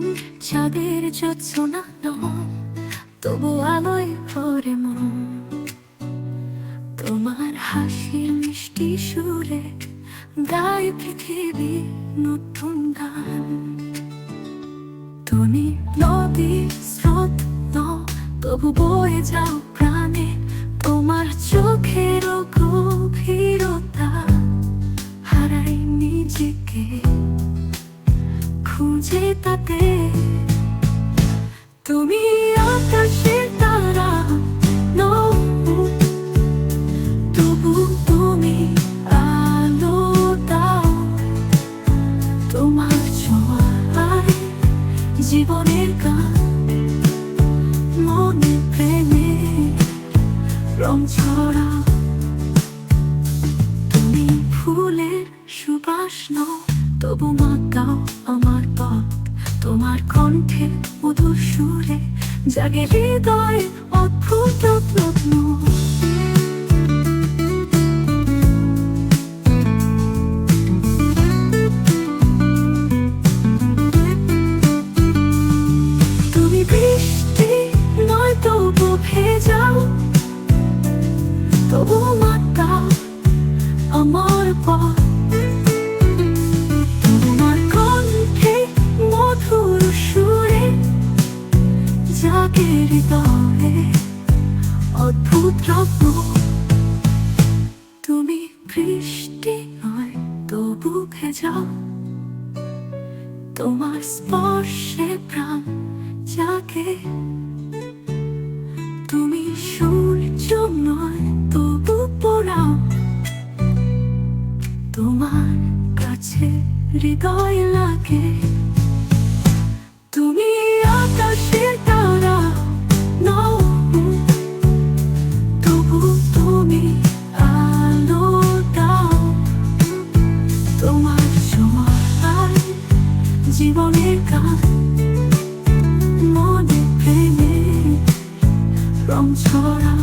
এখন চাঁদের তবু আলোয় ভরে মন। তোমার হাসির মিষ্টি সুরে গায় পৃথিবী নতুন গান। তুমি নদী স্রোত নও, তবু বয়ে যাও প্রাণে তোমার চোখের গভীরতা। হারাই নিজেকে। তুমি আকাশের তারা তবু তুমি আলো দাও। তোমার জীবনের মনে প্রেমে রং তুমি ফুলের সুবাস তবু মাতাও আমার পথ। তোমার কণ্ঠে মধুর সুরে জাগে হৃদয় অদ্ভুত রত্ন তুমি নয় তবু ভেজাও, তবু মাতাও আমার পথ। হৃদয়ে অদ্ভুত রত্ন। তুমি বৃষ্টি নয় তবু ভেজাও তোমার স্পর্শে তুমি সূর্য নয়, তবু পোড়াও তোমার কাছে হৃদয় লাগে। 가 모두 베일 롱처럼